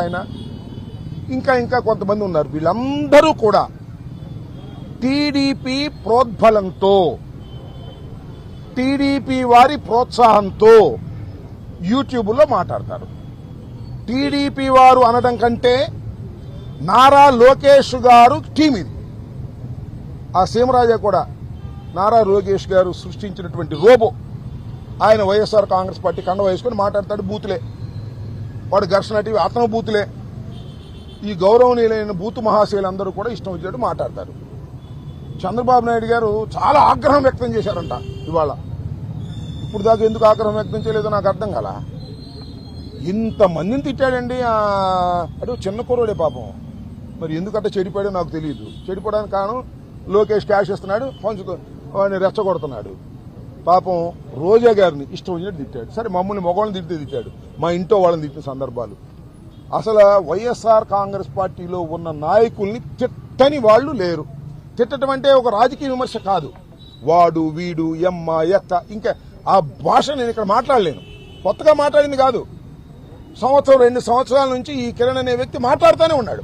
ఆయన ఇంకా ఇంకా కొంతమంది ఉన్నారు. వీళ్ళందరూ కూడా టీడీపీ ప్రోద్బలంతో టీడీపీ వారి ప్రోత్సాహంతో యూట్యూబ్లో మాట్లాడతారు. టీడీపీ వారు అనడం కంటే నారా లోకేష్ గారు టీం ఇది. ఆ సీమరాజా కూడా నారా లోకేష్ గారు సృష్టించినటువంటి రోబో. ఆయన వైఎస్ఆర్ కాంగ్రెస్ పార్టీ కండ వేసుకొని మాట్లాడతాడు బూతులే. వాడు ఘర్షణటివి అతను బూతులే ఈ గౌరవనీయులైన బూతు మహాశయులందరూ కూడా ఇష్టం వచ్చినట్టు మాట్లాడతారు. చంద్రబాబు నాయుడు గారు చాలా ఆగ్రహం వ్యక్తం చేశారంట ఇవాళ. ఇప్పుడు దాకా ఎందుకు ఆగ్రహం వ్యక్తం చేయలేదో నాకు అర్థం కాల. ఇంతమందిని తిట్టాడండి అటు చిన్న కుర్రోడే పాపం. మరి ఎందుకంటే చెడిపోయాడో నాకు తెలియదు. చెడిపోవడానికి కారణం లోకేష్ క్యాష్ ఇస్తున్నాడు పంచుకో వాడిని రెచ్చగొడుతున్నాడు. పాపం రోజా గారిని ఇష్టం వచ్చినట్టు తిట్టాడు. సరే మమ్మల్ని మగవాళ్ళని తిడితే తిట్టాడు. మా ఇంట్లో వాళ్ళని తిట్టిన సందర్భాలు. అసలు వైఎస్ఆర్ కాంగ్రెస్ పార్టీలో ఉన్న నాయకుల్ని తిట్టని వాళ్ళు లేరు. తిట్టడం అంటే ఒక రాజకీయ విమర్శ కాదు. వాడు వీడు ఎమ్మ ఎక్క ఇంకా ఆ భాష నేను ఇక్కడ మాట్లాడలేను. కొత్తగా మాట్లాడింది కాదు. సంవత్సరం రెండు సంవత్సరాల నుంచి ఈ కిరణ్ అనే వ్యక్తి మాట్లాడుతూనే ఉన్నాడు.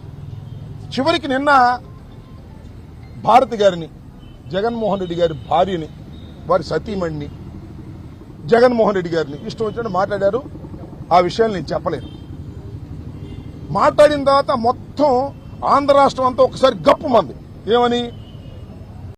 చివరికి నిన్న భారతి గారిని జగన్మోహన్ రెడ్డి గారి భార్యని వారి సతీమణిని జగన్మోహన్ రెడ్డి గారిని ఇష్టం వచ్చినట్టు మాట్లాడారు. ఆ విషయాలు నేను చెప్పలేను. మాట్లాడిన తర్వాత మొత్తం ఆంధ్ర రాష్ట్రం అంతా ఒకసారి గప్పు మంది. ఏమని?